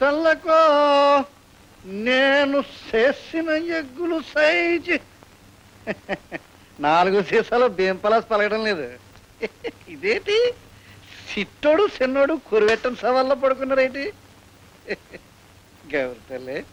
సల్లకో నేను చేసిన ఎగ్గులు సైజు. నాలుగు సీసాలు బీంపలాస్ పలకడం లేదు. ఇదేంటి? సిట్టోడు చిన్నోడు కురివెట్టం సవాల్లో పడుకున్నారేంటి? గౌరి తల్లి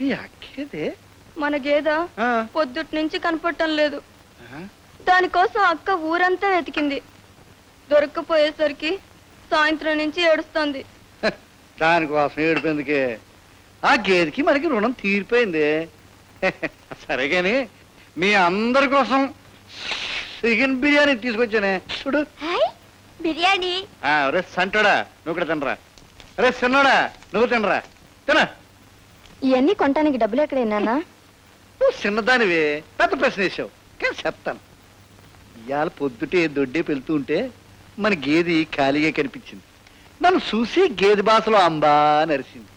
మీ అక్కేదే? మన గేద ఆ, పొద్దుటి నుంచి కనపడటం లేదు. ఆ, దానికోసం అక్క ఊరంతా వెతికింది. దొరక్కపోయేసరికి సాయంత్రం నుంచి ఏడుస్తోంది. దానికోసం ఏడిపోయిందికే ఆ గేదెకి మనకి రుణం తీరిపోయింది. సరే కానీ మీ అందరి కోసం చికెన్ బిర్యానీ తీసుకొచ్చానే. చూడు. బిర్యానీ. రే సంటోడా నువ్వు కూడా తినరా. రే చిన్నోడా నువ్వు తినరా. తిన. ఇవన్నీ కొనటానికి డబ్బులు ఎక్కడైనా నువ్వు చిన్నదానివి పెద్ద ప్రశ్న వేసావు కానీ చెప్తాను. ఇవాళ పొద్దుటే దొడ్డే పెళ్తూ ఉంటే మన గేది ఖాళీగా కనిపించింది. నన్ను చూసి గేదె భాషలో అంబా నరిసింది.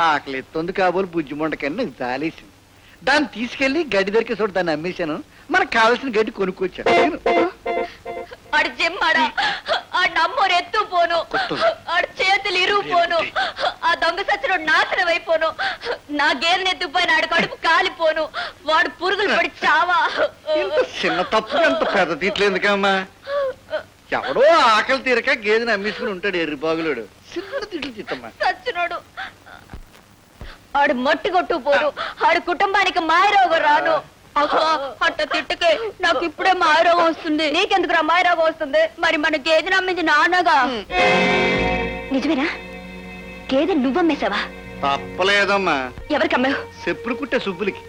ఆకలి ఎత్తుంది కాబోలు బుజ్జి మొండకని నాకు జాలేసింది. దాన్ని తీసుకెళ్ళి గడ్డి దొరికే చోట దాన్ని అమ్మేశాను. మనకు కావాల్సిన గడ్డి కొనుక్కొచ్చాను. ఆడు జిమ్మాడా. ఆ నమ్మోరు ఎత్తు పోను. ఆడు చేతులు ఇరుగు పోను. ఆ దొంగ సచ్చినోడు నాశనం అయిపోను. నా గేదెని ఎత్తుకుపోయిన ఆడు కడుపు కాలిపోను. వాడు పురుగులు పడి చావా. ఇంత చిన్న తప్పు ఎంత పెద్ద తీట్లేందుకమ్మా ఎవడో ఆకలి తీరక గేదెని అమ్మేసుకుని ఉంటాడు ఎర్రి బాగులోడు. చిన్న తిట్లు తిట్టమ్మా. సచ్చినోడు. ఆడు మట్టి కొట్టు పోను ఆడు కుటుంబానికి మాయరోగం రాను. అట్ట తిట్టుకే నాకు ఇప్పుడే మాయరోగం వస్తుంది. నీకెందుకురా మాయరోగం వస్తుంది? మరి మన గేదెని అమ్మింది నాన్నగా. నిజమేనా? గేదె నువ్వమ్మేశావా? తప్పలేదమ్మా. ఎవరికి అమ్మావు? చెప్పులు కుట్టే సుబ్బులకి.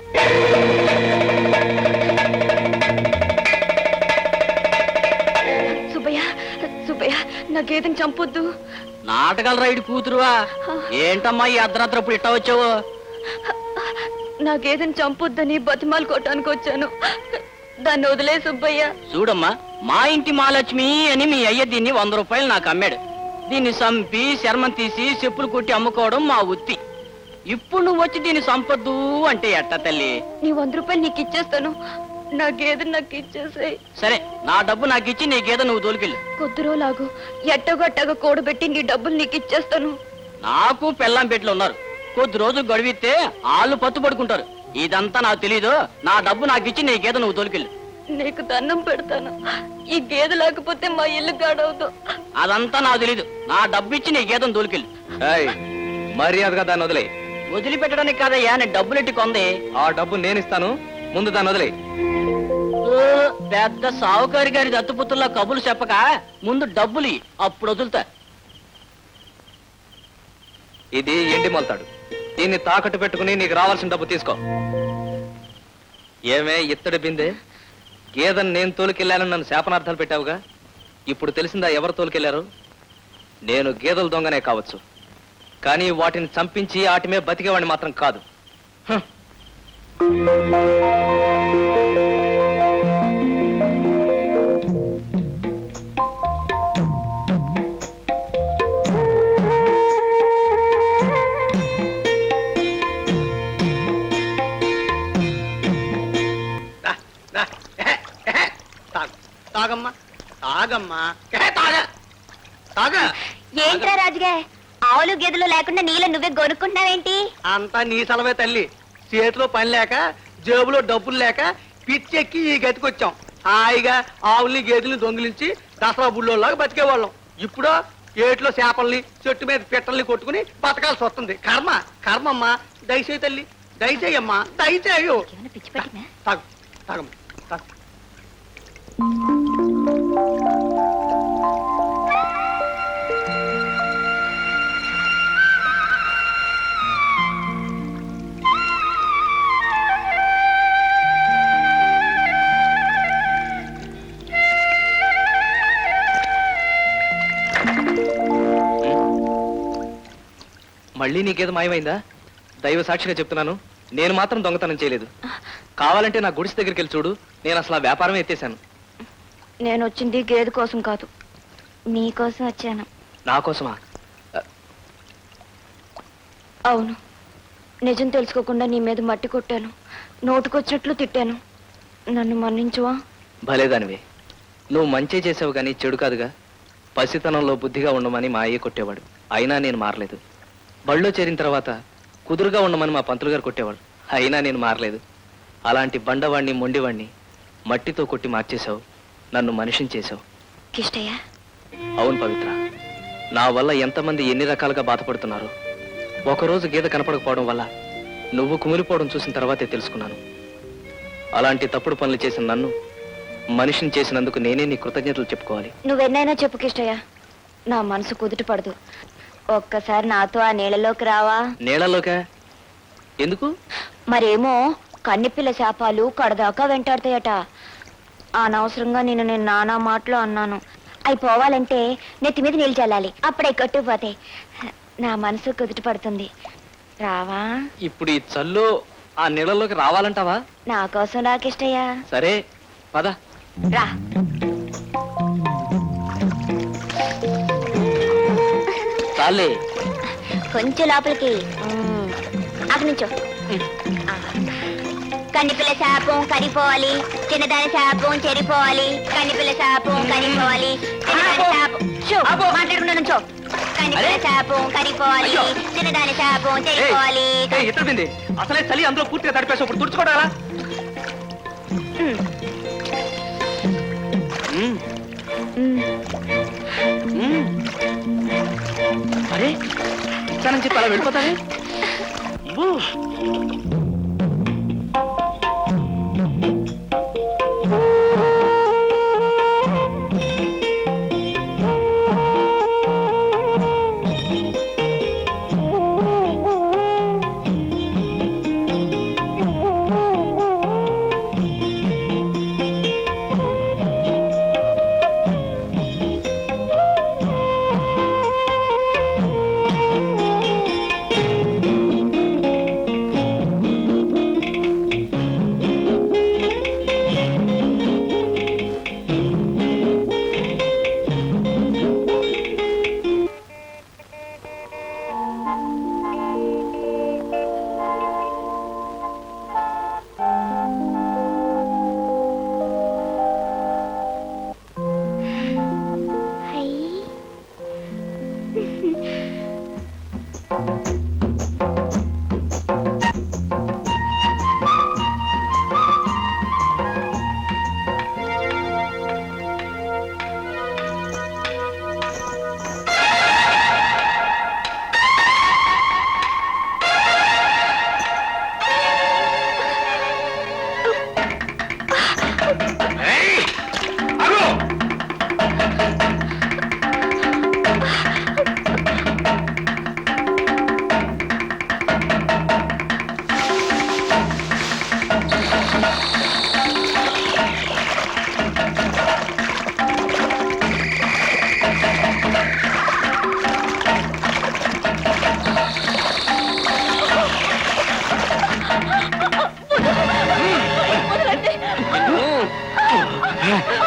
నా గేదెని చంపొద్దు. నాటకాల రైడ్ కూతురువా? ఏంటమ్మా ఈ అర్ధరాత్రప్పుడు ఇట్టా వచ్చావు? నా గేదెని చంపొద్దని బతిమాలు కొట్టడానికి వచ్చాను. దాన్ని వదిలే సుబ్బయ్య. చూడమ్మా మా ఇంటి మహాలక్ష్మి అని మీ అయ్య దీన్ని వంద రూపాయలు నాకు అమ్మాడు. దీన్ని చంపి శర్మం తీసి చెప్పులు కొట్టి అమ్ముకోవడం మా ఉత్తి ఇప్పుడు నువ్వు వచ్చి దీన్ని సంపద్దు అంటే ఎట్ట తల్లి? నీ వంద రూపాయలు నీకు ఇచ్చేస్తాను నా గేదెని నాకు ఇచ్చేసాయి. సరే నా డబ్బు నాకు ఇచ్చి నీ గేదె నువ్వు తోలుకెళ్ళు కొద్ది రోజులాగు ఎట్టగొట్టగా కూడబెట్టి నీ డబ్బులు నీకు ఇచ్చేస్తాను. నాకు పెళ్ళాం పెట్లు ఉన్నారు. కొద్ది రోజులు గడివిస్తే ఆళ్ళు పత్తు పడుకుంటారు ఇదంతా నాకు తెలీదు. నా డబ్బు నాకు ఇచ్చి నీ గేదె నువ్వు తోలుకెళ్ళు నీకు దండం పెడతాను. ఈ గేదె లేకపోతే మా ఇల్లు గాడవదు. అదంతా నాకు తెలీదు. నా డబ్బు ఇచ్చి నీ గేదెను తోలుకెళ్ళు మర్యాదగా దాన్ని వదిలే వదిలిపెట్టడానికి కాదయ్యా నేను డబ్బులెట్టి కొంది. ఆ డబ్బు నేను ఇస్తాను. ముందు దాన్ని వదిలే. పెద్ద సావుకారి గారి దత్తుపుత్రుల కబులు చెప్పక ముందు డబ్బులు అప్పుడు వదులుతా. ఇది ఎండి మొలతాడు. దీన్ని తాకట్టు పెట్టుకుని నీకు రావాల్సిన డబ్బు తీసుకో. ఏమే ఇత్తడి బిందె? గేదెని నేను తోలుకెళ్ళానని నన్ను శాపనార్థాలు పెట్టావుగా? ఇప్పుడు తెలిసిందా ఎవరు తోలుకెళ్ళారు నేను గేదెల దొంగనే కావచ్చు. కానీ వాటిని చంపించి ఆటిమే బతికేవాడిని మాత్రం కాదు. తాగమ్మా. తాగమ్మా. తాగ. తాగ. ఏంట్రా రాజుగా ఆవులు గేదెలు లేకుండా నీళ్ళ నువ్వే కొనుక్కుంటున్నావేంటి అంతా నీ సెలవే తల్లి. చేతిలో పని లేక జేబులో డబ్బులు లేక పిచ్చెక్కి ఈ గతికొచ్చాం. హాయిగా ఆవుల్ని గేదెల్ని దొంగిలించి దసరా బుల్లోలాగా బతికేవాళ్ళం. ఇప్పుడు ఏట్లో చేపల్ని చెట్టు మీద పిట్టల్ని కొట్టుకుని బతకాల్సి వస్తుంది. కర్మ కర్మమ్మా దయచేయి తల్లి. దయచేయమ్మా దయచేయు. పిచ్చి పట్టినా తాగు తాగమ్మా తాగు. మళ్ళీ నీకేదో మాయమైందా? దైవ సాక్షిగా చెప్తున్నాను నేను మాత్రం దొంగతనం చేయలేదు. కావాలంటే నా గుడిసె దగ్గరికి వెళ్ళి చూడు నేను అసలు ఆ వ్యాపారం ఎత్తేసాను నేను వచ్చింది గేదె కోసం కాదు నీ కోసం వచ్చాను. నా కోసమా? అవును నిజం తెలుసుకోకుండా నీ మీద మట్టి కొట్టాను నోటుకొచ్చినట్లు తిట్టాను. నన్ను మన్నించువా? భలేదానివే నువ్వు మంచి చేసావు కానీ చెడు కాదుగా. పసితనంలో బుద్ధిగా ఉండమని మా అయ్య కొట్టేవాడు అయినా నేను మారలేదు. బళ్ళో చేరిన తర్వాత కుదురుగా ఉండమని మా పంతులు గారు కొట్టేవాడు అయినా నేను మారలేదు. అలాంటి బండవాణ్ణి మొండివాణ్ణి మట్టితో కొట్టి మార్చేశావు. నన్ను మనిషిని చేశావు. కిష్టయ్య. అవును పవిత్ర. నా వల్ల ఎంతమంది ఎన్ని రకాలుగా బాధపడుతున్నారు. ఒకరోజు గీత కనపడకపోవడం వల్ల నువ్వు కుమిలిపోవడం చూసిన తర్వాతే తెలుసుకున్నాను. అలాంటి తప్పుడు పనులు చేసిన నన్ను మనిషిని చేసినందుకు నేనే నీ కృతజ్ఞతలు చెప్పుకోవాలి. నువ్వెన్నైనా చెప్పు కిష్టయ్య. నా మనసు కుదుట పడదు. ఒక్కసారి నాతో ఆ నీళ్ళలోకి రావా? నీళ్ళలోకా? ఎందుకు? మరేమో కన్నెపిల్ల శాపాలు కడదాకా వెంటాడతాయట. అనవసరంగా నేను నేను నానా మాటలు అన్నాను. అవి పోవాలంటే నెత్తి మీద నీళ్ళు చల్లాలి. అప్పుడే కట్టుకుపోతాయి నా మనసు కుదుట పడుతుంది. రావా? ఇప్పుడు ఈ చల్లు ఆ నీళ్ళలోకి రావాలంటావా? నా కోసం రాకిష్టయ్యా. సరే పద. రా. చాలే. కొంచెం లోపలికి. అక్కడి నుంచో. కన్నిపిల్ల శాపం కరిపోవాలి చిన్నదాని శాపం చెడిపోవాలి. కన్నిపిల్ల శాపం కరిపోవాలి. మాట్లాడకుండా నుంచో. కన్నిపిల్ల. శాపం కరిపోవాలి. చిన్నదాని శాపం అసలే చలి అందులో పూర్తిగా తడిపేసి ఇప్పుడు తుడుచుకోవడాలా మ్మ్. మ్మ్. అరే ఇచ్చానని చెప్పి అలా వెళ్ళిపోతానే Hey!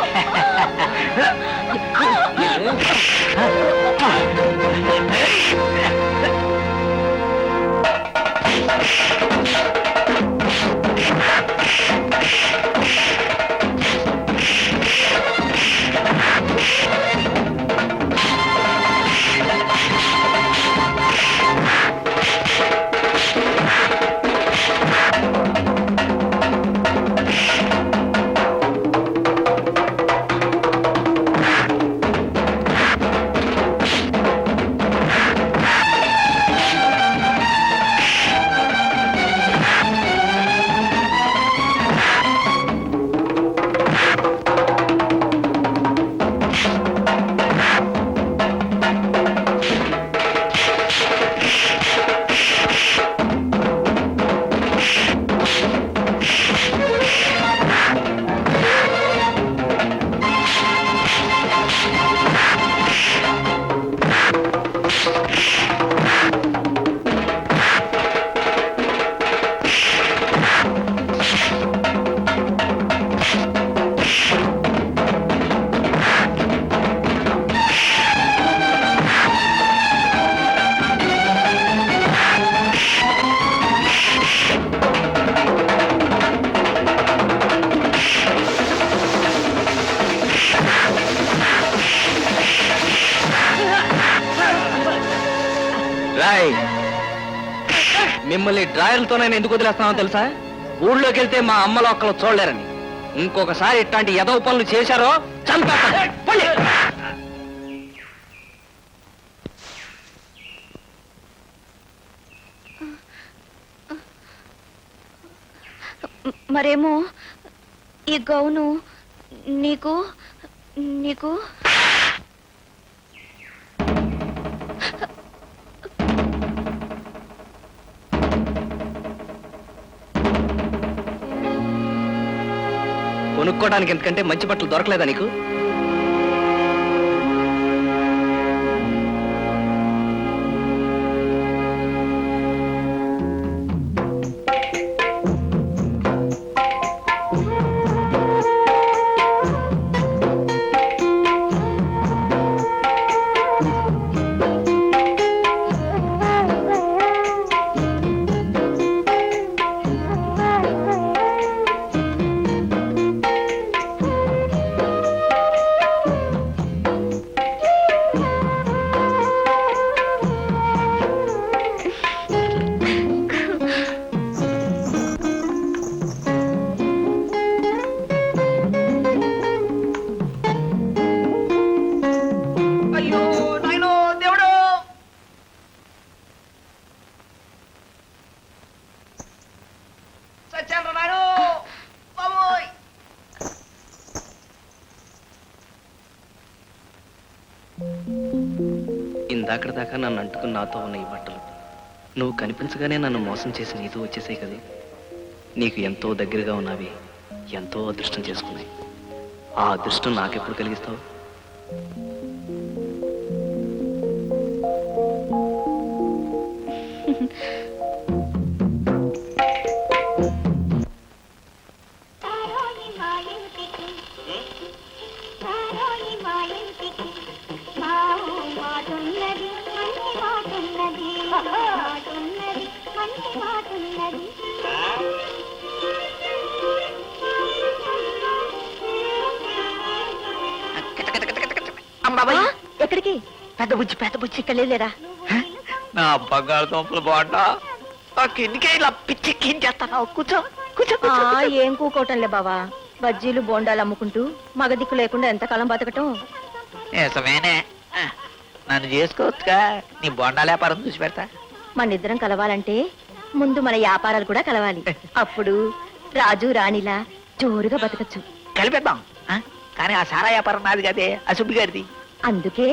మిమ్మల్ని డ్రాయర్లతోనే ఎందుకు వదిలేస్తానో తెలుసా? ఊళ్ళోకి వెళ్తే మా అమ్మలో ఒక్కలు చూడలేరని. ఇంకొకసారి ఇట్లాంటి ఎదవ పనులు చేశారో పోండి. మరేమో ఈ గౌను నీకు నీకు కొనుక్కోవడానికి ఎందుకంటే మంచి బట్టలు దొరకలేదా నీకు? నన్ను అంటుకుని నాతో ఉన్న ఈ బట్టలు నువ్వు కనిపించగానే నన్ను మోసం చేసి నీతో వచ్చేసాయి కదా. నీకు ఎంతో దగ్గరగా ఉన్నవి ఎంతో అదృష్టం చేసుకున్నాయి. ఆ అదృష్టం నాకెప్పుడు కలిగిస్తావు? తారోని ఆ, ఎక్కడికి? పెద్ద బుజ్జి పెద్ద బుజ్జి ఇక్కడ లేరా నా బంగారు తోపులు కిందికే ఇలా పిచ్చెక్కించేస్తాను కూర్చో ఏం కూకోవటంలే బావా. బజ్జీలు బోండాలు అమ్ముకుంటూ మగ దిక్కు లేకుండా ఎంతకాలం బతకటం? నిజమేనే. నన్ను చేసుకోవచ్చుగా. నీ బొండా వ్యాపారం చూసి పెడతా. మన ఇద్దరం కలవాలంటే ముందు మన వ్యాపారాలు కూడా కలవాలి. అప్పుడు రాజు రాణిలా జోరుగా బతకచ్చు. కలిపేద్దాం. ఆ? కానీ ఆ సారా వ్యాపారం నాది కదే ఆ సుబ్బి గారిది. అందుకే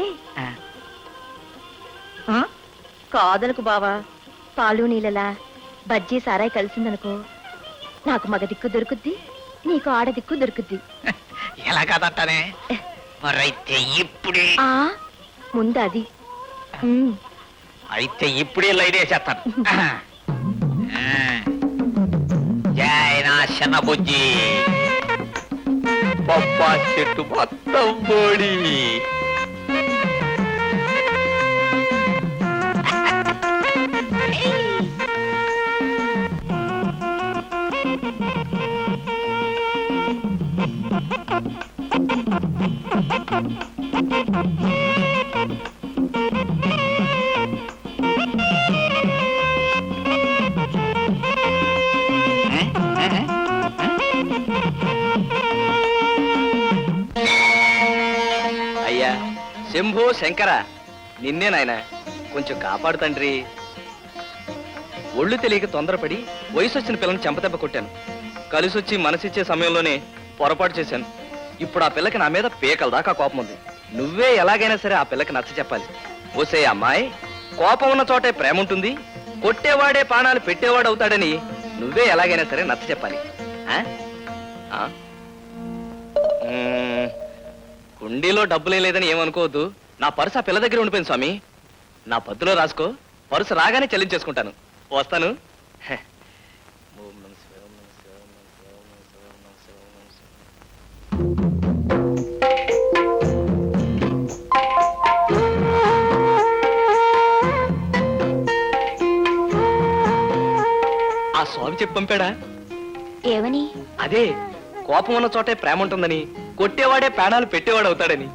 కాదనుకు బావా పాలు నీళ్ళలా బజ్జీ సారాయి కలిసిందనుకో నాకు మగ దిక్కు దొరుకుద్ది నీకు ఆడ దిక్కు దొరుకుద్ది. ఎలా కాదంటానే? మరైతే ఇప్పుడే. ఆ ముందు అది అయితే ఇప్పుడే లైన్ వేసేస్తాను. ఆ. జై నా బుజ్జి పప్పా చెట్టు మొత్తం బోడి Thank you. శంభో శంకర నిన్నే నాయన కొంచెం కాపాడు తండ్రి. ఒళ్ళు తెలియక తొందరపడి వయసు వచ్చిన పిల్లని చెంపదెబ్బ కొట్టాను. కలిసొచ్చి మనసిచ్చే సమయంలోనే పొరపాటు చేశాను. ఇప్పుడు ఆ పిల్లకి నా మీద పీకల దాకా కోపం ఉంది నువ్వే ఎలాగైనా సరే ఆ పిల్లకి నచ్చ చెప్పాలి. ఓసే అమ్మాయి కోపం ఉన్న చోటే ప్రేమ ఉంటుంది కొట్టేవాడే ప్రాణాలు పెట్టేవాడు అవుతాడని నువ్వే ఎలాగైనా సరే నచ్చ చెప్పాలి. ఆ? కుండీలో డబ్బులే లేదని ఏమనుకోవద్దు. నా పర్సు ఆ పిల్ల దగ్గర ఉండిపోయింది స్వామి. నా పద్దులో రాసుకో పర్సు రాగానే చెల్లించేసుకుంటాను. వస్తాను. హె. ఆ స్వామి చెప్పి పంపాడా? ఏమని? అదే కోపం ఉన్న చోటే ప్రేమ ఉంటుందని. కొట్టేవాడే ప్రాణాలు పెట్టేవాడు అవుతాడని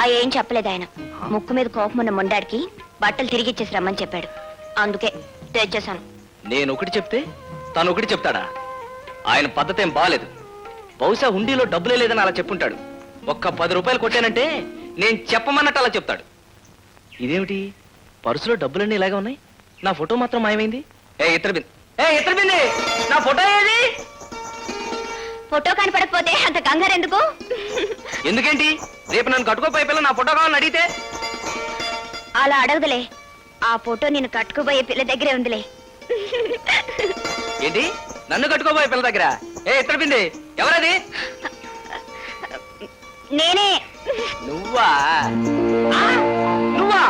ఆ ఏం చెప్పలేదు ఆయన. ముక్కు మీద కోపం ఉన్న మొండాడికి బట్టలు తిరిగి ఇచ్చేసి రమ్మని చెప్పాడు. అందుకే తెచ్చేసాను నేను ఒకటి చెప్తే తను ఒకటి చెప్తాడా? ఆయన పద్ధతి ఏం బాలేదు. బహుశా హుండీలో డబ్బులే లేదని అలా చెప్పుంటాడు. ఒక్క పది రూపాయలు కొట్టానంటే నేను చెప్పమన్నట్టు అలా చెప్తాడు. ఇదేమిటి? పర్సులో డబ్బులన్నీ ఇలాగే ఉన్నాయి? నా ఫోటో మాత్రం మాయమైంది? ఏ ఇతర బింది. ఏ ఇతర బింది! నా ఫోటో ఏది? ఫోటో కనపడకపోతే అంత కంగారు ఎందుకు? ఎందుకేంటి? రేపు నన్ను కట్టుకోపోయే పిల్ల నా ఫోటో కావాలని అడిగితే? అలా అడగదులే. ఆ ఫోటో నేను కట్టుకుపోయే పిల్ల దగ్గరే ఉందిలే. ఏంటి? నన్ను కట్టుకోపోయే పిల్ల దగ్గర? ఏ ఇతర బింది ఎవరది? నేనే. నువ్వా? ఆ? నువ్వా?